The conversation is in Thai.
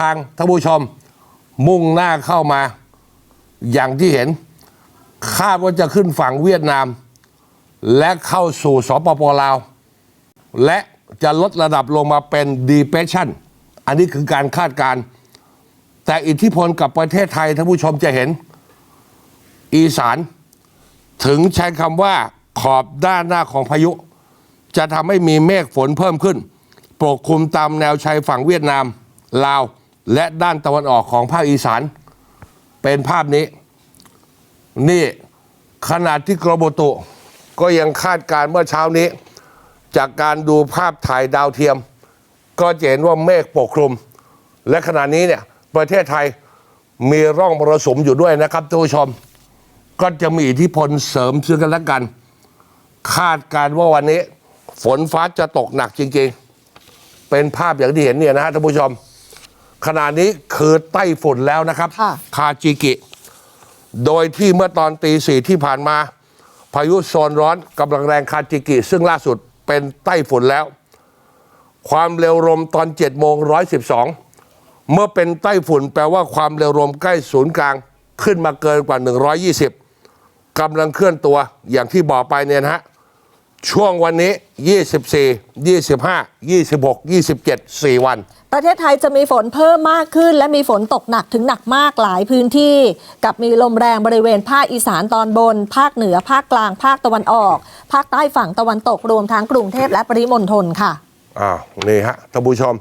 ทางท่านผู้ชมมุ่งหน้าเข้ามา อย่างที่เห็น คาดว่าจะขึ้นฝั่งเวียดนาม และเข้าสู่สปปลาว และจะลดระดับลงมาเป็น depression อันนี้คือการคาดการณ์แต่อิทธิพลกับประเทศไทยท่านผู้ชมจะเห็น อีสานถึงใช้คำว่าขอบด้านหน้าของพายุ จะทำให้มีเมฆฝนเพิ่มขึ้น ปกคลุมตามแนวชายฝั่งเวียดนาม ลาว และด้านตะวันออกของภาคอีสาน เป็นภาพนี้ นี่ขนาดที่กรมอุตุก็ยังคาดการณ์เมื่อเช้านี้ จากการดูภาพถ่ายดาวเทียม ก็จะเห็นว่าเมฆปกคลุม และขณะนี้เนี่ยประเทศไทยมีร่องมรสุมอยู่ด้วยนะครับท่านผู้ชม ก็จะมีอิทธิพลเสริมซึ่งกันและกัน คาดการณ์ว่าวันนี้ ฝนฟ้าจะตกหนักจริงๆ เป็นภาพอย่างที่เห็นเนี่ยนะท่านผู้ชม ขณะนี้คือไต้ฝุ่นแล้วนะครับ ค่ะ คาจิกิ โดยที่เมื่อตอนตีสี่ที่ผ่านมา พายุโซนร้อนกำลังแรงคาจิกิ ซึ่งล่าสุดเป็นไต้ฝุ่นแล้ว ความเร็วลมตอน7โมง112เมื่อเป็นไต้ฝุ่นแปลว่าความเร็วลมใกล้ศูนย์กลางขึ้นมาเกินกว่า 120กำลังเคลื่อนตัวอย่างที่บอกไปเนี่ยนะฮะ ช่วงวันนี้ 24 25 26 27 4 วัน ประเทศไทยจะมีฝนเพิ่มมากขึ้น และมีฝนตกหนักถึงหนักมากหลายพื้นที่ กับมีลมแรงบริเวณภาคอีสานตอนบน ภาคเหนือภาคกลาง ภาคตะวันออก ภาคใต้ฝั่งตะวันตกรวมทั้งกรุงเทพและปริมณฑลค่ะ อ้าว นี่ฮะท่านผู้ชม